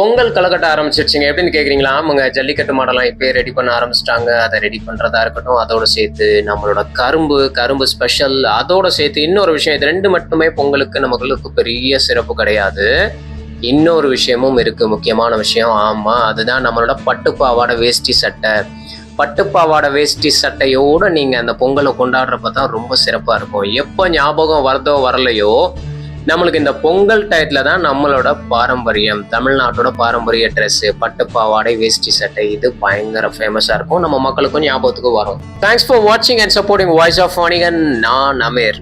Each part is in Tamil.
பொங்கல் களைகட்ட ஆரம்பிச்சிருச்சுங்க. எப்படின்னு கேக்குறீங்களா? ஆமாங்க ஜல்லிக்கட்டு மாடலாம் இப்பயே ரெடி பண்ண ஆரம்பிச்சிட்டாங்க. அதை ரெடி பண்றதா இருக்கட்டும் அதோட சேர்த்து நம்மளோட கரும்பு கரும்பு ஸ்பெஷல் அதோட சேர்த்து இன்னொரு விஷயம் இது ரெண்டு மட்டுமே பொங்கலுக்கு நமக்கு பெரிய சிறப்பு கிடையாது. இன்னொரு விஷயமும் இருக்கு முக்கியமான விஷயம். ஆமா அதுதான் நம்மளோட பட்டு பாவாடை வேஷ்டி சட்டை. பட்டு பாவாடை வேஷ்டி சட்டையோடு நீங்கள் அந்த பொங்கலை கொண்டாடுறப்ப தான் ரொம்ப சிறப்பாக இருக்கும். எப்போ ஞாபகம் வரதோ வரலையோ நம்மளுக்கு இந்த பொங்கல் டயத்தில் தான் நம்மளோட பாரம்பரியம். தமிழ்நாட்டோட பாரம்பரிய ட்ரெஸ்ஸு பட்டு பாவாடை வேஷ்டி சட்டை இது பயங்கர ஃபேமஸாக இருக்கும். நம்ம மக்களுக்கும் ஞாபகத்துக்கு வரும். தேங்க்ஸ் ஃபார் வாட்சிங் and supporting voice of Vanigan நான் அமீர்.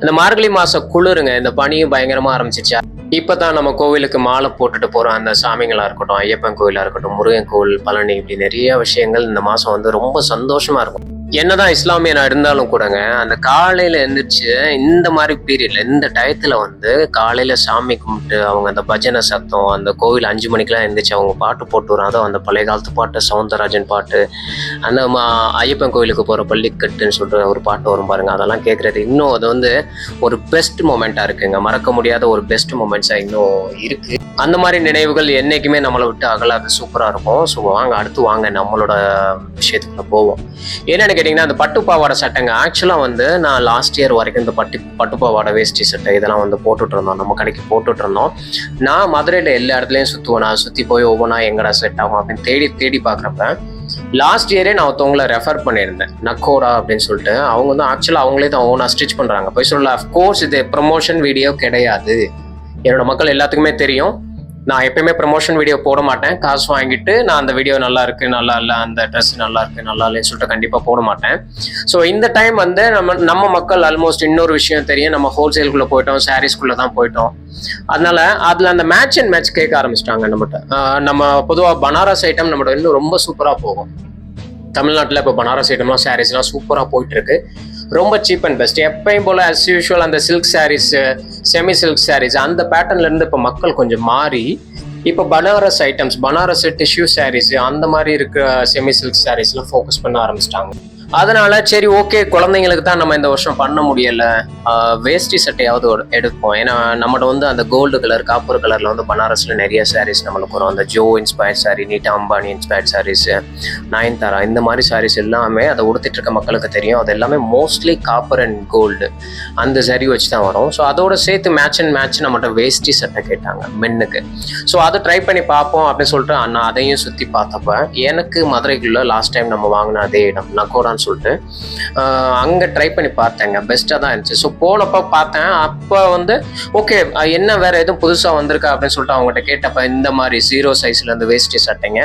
இந்த மார்கழி மாசம் குளிருங்க. இந்த பனியும் பயங்கரமா ஆரம்பிச்சிச்சா இப்பதான் நம்ம கோவிலுக்கு மாலை போட்டுட்டு போறோம். அந்த சாமிங்களா இருக்கட்டும் ஐயப்பன் கோவிலாக இருக்கட்டும் முருகன் கோவில் பழனி இப்படி நிறைய விஷயங்கள் இந்த மாசம் வந்து ரொம்ப சந்தோஷமா இருக்கும். என்னதான் இஸ்லாமியனா இருந்தாலும் கூடங்க அந்த காலையில எழுந்திரிச்சு இந்த மாதிரி பீரியட்ல இந்த டயத்துல வந்து காலையில சாமி கும்பிட்டு அவங்க அந்த பஜனை சத்தம் அந்த கோவில் அஞ்சு மணிக்கெல்லாம் எழுந்திரிச்சு அவங்க பாட்டு போட்டு வரும் அதுவும் அந்த பழைய காலத்து பாட்டு சவுந்தரராஜன் பாட்டு அந்த மா- ஐயப்பன் கோயிலுக்கு போற பள்ளிக்கட்டுன்னு சொல்ற ஒரு பாட்டு வரும் பாருங்க. அதெல்லாம் கேட்கறது இன்னும் அது வந்து ஒரு பெஸ்ட் மூமெண்டா இருக்குங்க. மறக்க முடியாத ஒரு பெஸ்ட் மூமெண்ட்ஸா இன்னும் இருக்கு. அந்த மாதிரி நினைவுகள் என்றைக்குமே நம்மளை விட்டு அகலாது. சூப்பராக இருக்கும். ஸோ வாங்க அடுத்து வாங்க நம்மளோட விஷயத்துக்குள்ள போவோம். என்னென்னு கேட்டிங்கன்னா அந்த பட்டு பாவாடை சட்டைங்க ஆக்சுவலாக வந்து நான் லாஸ்ட் இயர் வரைக்கும் இந்த பட்டு பட்டு பாவாடை வேஷ்டி சட்டை இதெல்லாம் வந்து போட்டுட்டு இருந்தோம் நம்ம கடைக்கு போட்டுட்டு இருந்தோம் நான் மதுரையில் எல்லா இடத்துலையும் சுற்றுவேன் நான் சுற்றி போய் ஒவ்வொன்றா எங்கடா செட் ஆகும் அப்படின்னு தேடி தேடி பார்க்குறப்ப லாஸ்ட் இயரே நான் ஒருத்தவங்கள ரெஃபர் பண்ணியிருந்தேன். நக்கோரா அப்படின்னு சொல்லிட்டு. அவங்க வந்து ஆக்சுவலாக அவங்களே தான் ஓனாக ஸ்டிச் பண்ணுறாங்க போய் சொல்ல அஃப்கோர்ஸ் இது ப்ரமோஷன் வீடியோ கிடையாது. என்னோட மக்கள் எல்லாத்துக்குமே தெரியும். நான் எப்பயுமே ப்ரமோஷன் வீடியோ போட மாட்டேன். காசு வாங்கிட்டு நான் அந்த வீடியோ நல்லா இருக்கு நல்லா இல்லை அந்த ட்ரெஸ் நல்லா இருக்கு நல்லா இல்லைன்னு சொல்லிட்டு கண்டிப்பாக போட மாட்டேன். ஸோ இந்த டைம் வந்து நம்ம நம்ம மக்கள் ஆல்மோஸ்ட் இன்னொரு விஷயம் தெரியும். நம்ம ஹோல்சேலுக்குள்ளே போயிட்டோம் சாரீஸ்குள்ளே தான் போயிட்டோம். அதனால அதில் அந்த மேட்ச் அண்ட் மேட்ச் கேட்க ஆரம்பிச்சிட்டாங்க நம்மகிட்ட. நம்ம பொதுவாக பனாரஸ் ஐட்டம் நம்மகிட்ட இன்னும் ரொம்ப சூப்பராக போகும். தமிழ்நாட்டில் இப்போ பனாரஸ் ஐட்டம்லாம் சாரீஸ்லாம் சூப்பராக போயிட்டு இருக்கு. ரொம்ப சீப் அண்ட் பெஸ்ட் எப்பயும் போல் அஸ் யூஷுவல் அந்த silk saris semi silk saris அந்த பேட்டர்ன்ல இருந்து இப்போ மக்கள் கொஞ்சம் மாறி இப்போ பனாரஸ் ஐட்டம்ஸ் பனாரஸ் டிஷ்யூ சாரீஸ் அந்த மாதிரி இருக்க செமி சில்க் சாரீஸ்லாம் ஃபோக்கஸ் பண்ண ஆரம்பிச்சிட்டாங்க. அதனால சரி ஓகே குழந்தைங்களுக்கு தான் நம்ம இந்த வருஷம் பண்ண முடியல. ஆஹ் வேஷ்டி சட்டையாவது எடுப்போம். ஏன்னா நம்மகிட்ட வந்து அந்த கோல்டு கலர் காப்பர் கலர்ல வந்து பனாரஸ்ல நிறைய சாரீஸ் நம்மளுக்கு வரும். அந்த ஜோ இன்ஸ்பயர்ட் சாரி நீட்டா அம்பானி இன்ஸ்பயர்ட் சாரீஸ் நயன்தாரா இந்த மாதிரி சாரீஸ் எல்லாமே அதை உடுத்திட்டு இருக்க மக்களுக்கு தெரியும். அது எல்லாமே மோஸ்ட்லி காப்பர் அண்ட் கோல்டு அந்த சரி வச்சு தான் வரும். ஸோ அதோட சேர்த்து மேட்ச் அண்ட் மேட்ச் நம்மகிட்ட வேஷ்டி சட்டை கேட்டாங்க மென்னுக்கு ஸோ அதை ட்ரை பண்ணி பார்ப்போம் அப்படின்னு சொல்லிட்டு அண்ணா அதையும் சுற்றி பார்த்தப்ப எனக்கு மதுரைக்குள்ள லாஸ்ட் டைம் நம்ம வாங்கின அதே இடம் நக்கோடான்னு சொல்லிட்டு அங்கே ட்ரை பண்ணி பார்த்தேங்க. பெஸ்ட்டாக தான் இருந்துச்சு. ஸோ போனப்போ பார்த்தேன். அப்போ வந்து ஓகே என்ன வேற எதுவும் புதுசாக வந்திருக்கா அப்படின்னு சொல்லிட்டு அவங்ககிட்ட கேட்டப்ப இந்த மாதிரி ஜீரோ சைஸ்ல இருந்து வேஷ்டி சட்டைங்க.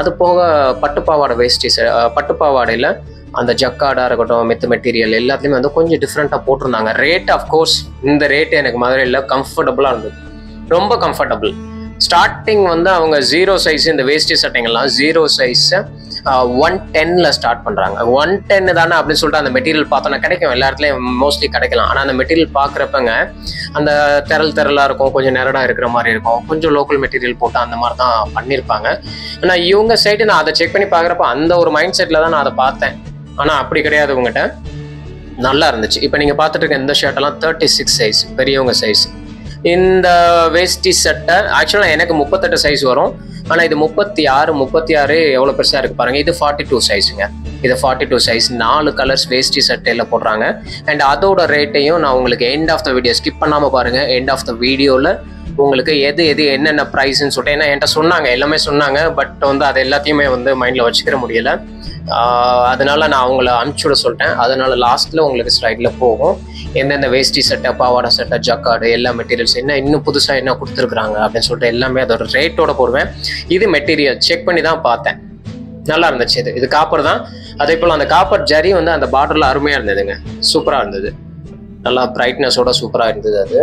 அது போக பட்டுப்பாவாடை வேஷ்டி பட்டுப்பாவாடையில் அந்த ஜக்காடாக இருக்கட்டும் மெத்து மெட்டீரியல் எல்லாத்துலேயுமே வந்து கொஞ்சம் டிஃப்ரெண்ட்டாக போட்டிருந்தாங்க. ரேட் கோர்ஸ் இந்த ரேட்டு எனக்கு மதுரையில் கம்ஃபர்டபுளாக இருந்தது. ரொம்ப கம்ஃபர்டபுள் ஸ்டார்டிங் வந்து அவங்க ஜீரோ சைஸ் இந்த வேஷ்டி சட்டைங்கள்லாம் ஜீரோ சைஸை ஒன் டென்ல ஸ்டார்ட் பண்றாங்க. ஒன் டென் தானே அப்படின்னு சொல்லிட்டு அந்த மெட்டீரியல் பார்த்தோன்னா கிடைக்கும். எல்லா இடத்துலையும் மோஸ்ட்லி கிடைக்கலாம். ஆனால் அந்த மெட்டீரியல் பார்க்குறப்பங்க அந்த திரள் திரளா இருக்கும் கொஞ்சம் நேரடா இருக்கிற மாதிரி இருக்கும். கொஞ்சம் லோக்கல் மெட்டீரியல் போட்டு அந்த மாதிரி தான் பண்ணியிருப்பாங்க ஆனால் இவங்க சைடு நான் அதை செக் பண்ணி பார்க்குறப்ப அந்த ஒரு மைண்ட் செட்டில் தான் நான் அதை பார்த்தேன். ஆனால் அப்படி கிடையாது உங்ககிட்ட. நல்லா இருந்துச்சு. இப்போ நீங்கள் பார்த்துட்டு இருக்க இந்த ஷர்ட்டெல்லாம் தேர்ட்டி சிக்ஸ் சைஸ் பெரியவங்க சைஸ் இந்த வேஷ்டி சட்டை ஆக்சுவலாக எனக்கு முப்பத்தெட்டு சைஸ் வரும். ஆனால் இது முப்பத்தி ஆறு முப்பத்தி ஆறு எவ்வளோ பெருசாக இருக்குது பாருங்க. இது ஃபார்ட்டி டூ சைஸுங்க இது ஃபார்ட்டி டூ சைஸ் நாலு கலர்ஸ் வேஷ்டி சட்டையில் போடுறாங்க. அண்ட் அதோட ரேட்டையும் நான் உங்களுக்கு end of the video skip பண்ணாமல் பாருங்கள் எண்ட் ஆஃப் த வீடியோவில் உங்களுக்கு எது எது என்னென்ன ப்ரைஸ்ன்னு சொல்லிட்டு ஏன்னா என்கிட்ட சொன்னாங்க எல்லாமே சொன்னாங்க. பட் வந்து அது எல்லாத்தையுமே வந்து மைண்டில் வச்சுக்கிற முடியல. அதனால நான் அவங்கள அனுப்பிச்சி விட சொல்லிட்டேன். அதனால லாஸ்ட்டில் உங்களுக்கு ஸ்லைடில் போகும். எந்தெந்த வேஷ்டி சட்டை பாவாடை சட்டை ஜக்காடு எல்லா மெட்டீரியல்ஸ் என்ன இன்னும் புதுசாக என்ன கொடுத்துருக்குறாங்க அப்படின்னு சொல்லிட்டு எல்லாமே அதோட ரேட்டோட போடுவேன். இது மெட்டீரியல் செக் பண்ணி தான் பார்த்தேன். நல்லா இருந்துச்சு இது. இது காப்பர் தான். அதே போல் அந்த காப்பர் ஜரி வந்து அந்த பார்டரில் அருமையாக இருந்ததுங்க. சூப்பராக இருந்தது. நல்லா பிரைட்னஸோட சூப்பராக இருந்தது அது.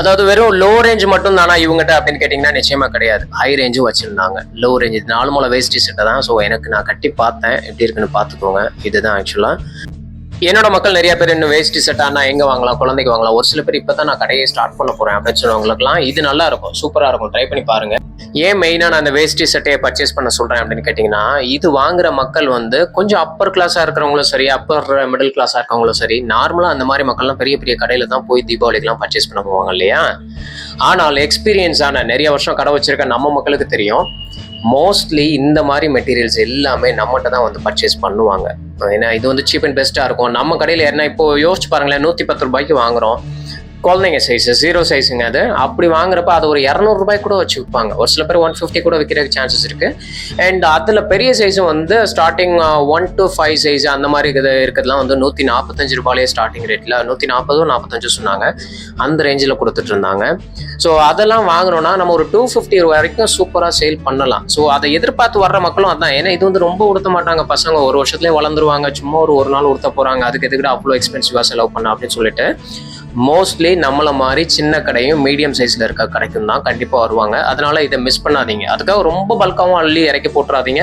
அதாவது வெறும் லோ ரேஞ்ச் மட்டும் தானா இவங்ககிட்ட அப்படின்னு கேட்டிங்கன்னா நிச்சயமாக கிடையாது. ஹை ரேஞ்சும் வச்சுருந்தாங்க. லோ ரேஞ்ச் இது நாலு மூலம் வேஸ்டி சட்டை தான். ஸோ எனக்கு நான் கட்டி பார்த்தேன். எப்படி இருக்குன்னு பார்த்துக்கோங்க. இதுதான் ஆக்சுவலாக என்னோட மக்கள் நிறைய பேர் இன்னும் வேஸ்ட் செட் ஆனால் எங்கே வாங்கலாம் குழந்தைக்கு வாங்கலாம்? ஒரு சில பேர் இப்போ தான் நான் கடையை ஸ்டார்ட் பண்ண போகிறேன் அப்படின்னு சொன்னவங்களுக்குலாம் இது நல்லா இருக்கும் சூப்பராக இருக்கும். ட்ரை பண்ணி பாருங்க. ஏன் மெயினாக நான் அந்த வேஸ்டி சட்டையை பர்ச்சேஸ் பண்ண சொல்கிறேன் அப்படின்னு கேட்டிங்கன்னா இது வாங்குற மக்கள் வந்து கொஞ்சம் அப்பர் கிளாஸாக இருக்கிறவங்களும் சரி அப்பர் மிடில் கிளாஸாக இருக்கவங்களும் சரி நார்மலாக அந்த மாதிரி மக்கள்லாம் பெரிய பெரிய கடையில் தான் போய் தீபாவளிக்கெல்லாம் பர்ச்சேஸ் பண்ண போவாங்க இல்லையா? ஆனால் எக்ஸ்பீரியன்ஸ் ஆன நிறைய வருஷம் கடை வச்சிருக்க நம்ம மக்களுக்கு தெரியும் மோஸ்ட்லி இந்த மாதிரி மெட்டீரியல்ஸ் எல்லாமே நம்மகிட்ட தான் வந்து பர்ச்சேஸ் பண்ணுவாங்க. ஏன்னா இது வந்து சீப் அண்ட் பெஸ்ட்டாக இருக்கும். நம்ம கடையில் என்ன இப்போ யோசிச்சு பாருங்களேன் நூற்றி பத்து ரூபாய்க்கு வாங்குறோம். குழந்தைங்க சைஸ் ஜீரோ சைஸுங்க அது. அப்படி வாங்குறப்ப அது ஒரு இரநூறுபாய் கூட வச்சு விற்பாங்க ஒரு சில பேர் ஒன் ஃபிஃப்டி கூட விற்கிறதுக்கு சான்சஸ் இருக்கு. அண்ட் அதில் பெரிய சைஸும் வந்து starting one two five size அந்த மாதிரி இருக்கிறது இருக்கிறதுலாம் வந்து நூற்றி நாற்பத்தஞ்சு ரூபாயிலே ஸ்டார்டிங் ரேட்டில் நூற்றி நாற்பதும் நாற்பத்தஞ்சு சொன்னாங்க. அந்த ரேஞ்சில் கொடுத்துட்டு இருந்தாங்க. ஸோ அதெல்லாம் வாங்குறோம்னா நம்ம ஒரு டூ ஃபிஃப்டி வரைக்கும் சூப்பராக சேல் பண்ணலாம். ஸோ அதை எதிர்பார்த்து வர்ற மக்களும் அதான். ஏன்னா இது வந்து ரொம்ப உடுத்த மாட்டாங்க. பசங்க ஒரு வருஷத்துலேயே வளர்ந்துருவாங்க. சும்மா ஒரு ஒரு நாள் உடுத்த போகிறாங்க அதுக்கு எதுக்கிட்ட அவ்வளோ எக்ஸ்பென்சிவாக செலவு பண்ண அப்படின்னு சொல்லிட்டு. மோஸ்ட்லி நம்மளை மாதிரி சின்ன கடையும் மீடியம் சைஸில் இருக்க கடைக்கும் தான் கண்டிப்பாக வருவாங்க. அதனால இதை மிஸ் பண்ணாதீங்க. அதுக்காக ரொம்ப பல்காகவும் அள்ளி இறக்கி போட்டுறாதீங்க.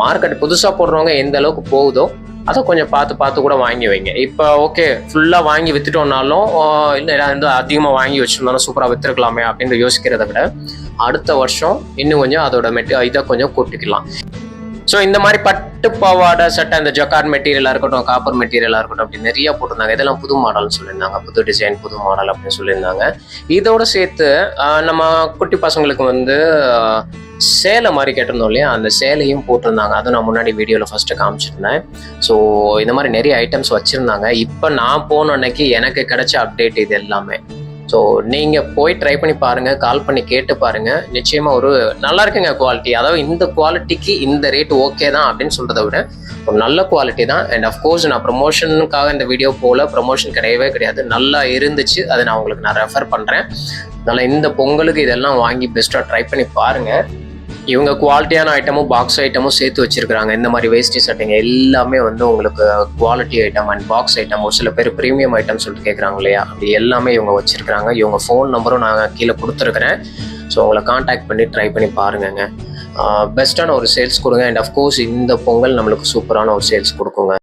மார்க்கெட் புதுசாக போடுறவங்க எந்த அளவுக்கு போகுதோ அதை கொஞ்சம் பார்த்து பார்த்து கூட வாங்கி வைங்க. இப்போ ஓகே ஃபுல்லாக வாங்கி வித்துட்டோம்னாலும் இல்லை வந்து அதிகமாக வாங்கி வச்சுருந்தாலும் சூப்பராக வித்துருக்கலாமே அப்படின்னு யோசிக்கிறத விட அடுத்த வருஷம் இன்னும் கொஞ்சம் அதோட மெட்டி இதை கொஞ்சம் கூட்டிக்கலாம். ஸோ இந்த மாதிரி பட்டு பாவாடை சட்டை இந்த ஜக்கார்ட் மெட்டீரியலாக இருக்கட்டும் காப்பர் மெட்டீரியலாக இருக்கட்டும் அப்படி நிறைய போட்டிருந்தாங்க. இதெல்லாம் புது மாடல்னு சொல்லியிருந்தாங்க. புது டிசைன் புது மாடல் அப்படின்னு சொல்லியிருந்தாங்க. இதோட சேர்த்து நம்ம குட்டி பசங்களுக்கு வந்து சேலை மாதிரி கேட்டிருந்தோம் இல்லையா? அந்த சேலையும் போட்டிருந்தாங்க. அதுவும் நான் முன்னாடி வீடியோவில் ஃபஸ்ட்டு காமிச்சிருந்தேன். ஸோ இந்த மாதிரி நிறைய ஐட்டம்ஸ் வச்சுருந்தாங்க. இப்போ நான் போன அன்னைக்கு எனக்கு கிடைச்ச அப்டேட் இது எல்லாமே. ஸோ நீங்கள் போய் ட்ரை பண்ணி பாருங்கள் கால் பண்ணி கேட்டு பாருங்கள் நிச்சயமாக ஒரு நல்லா இருக்குங்க குவாலிட்டி அதாவது இந்த குவாலிட்டிக்கு இந்த ரேட் ஓகே தான் அப்படின்னு சொல்கிறத விட ஒரு நல்ல குவாலிட்டி தான். அண்ட் அஃப்கோர்ஸ் நான் ப்ரொமோஷனுக்காக இந்த வீடியோ போல் ப்ரொமோஷன் கிடையவே கிடையாது. நல்லா இருந்துச்சு. அதை நான் உங்களுக்கு நான் ரெஃபர் பண்ணுறேன் அதனால் இந்த பொங்கலுக்கு இதெல்லாம் வாங்கி பெஸ்ட்டாக ட்ரை பண்ணி பாருங்கள் இவங்க குவாலிட்டியான ஐட்டமும் பாக்ஸ் ஐட்டமும் சேர்த்து வச்சிருக்காங்க இந்த மாதிரி வேஸ்டி சட்டைங்க எல்லாமே வந்து உங்களுக்கு quality item and box item ஒரு சில பேர் ப்ரீமியம் ஐட்டம் சொல்லிட்டு கேட்குறாங்க இல்லையா? அப்படி எல்லாமே இவங்க வச்சிருக்காங்க இவங்க ஃபோன் நம்பரும் நான் கீழே கொடுத்துருக்குறேன். ஸோ உங்களை காண்டாக்ட் பண்ணி ட்ரை பண்ணி பாருங்கங்க. பெஸ்ட்டான ஒரு சேல்ஸ் கொடுங்க. அண்ட் அஃப்கோர்ஸ் இந்த பொங்கல் நம்மளுக்கு சூப்பரான ஒரு சேல்ஸ் கொடுக்குங்க.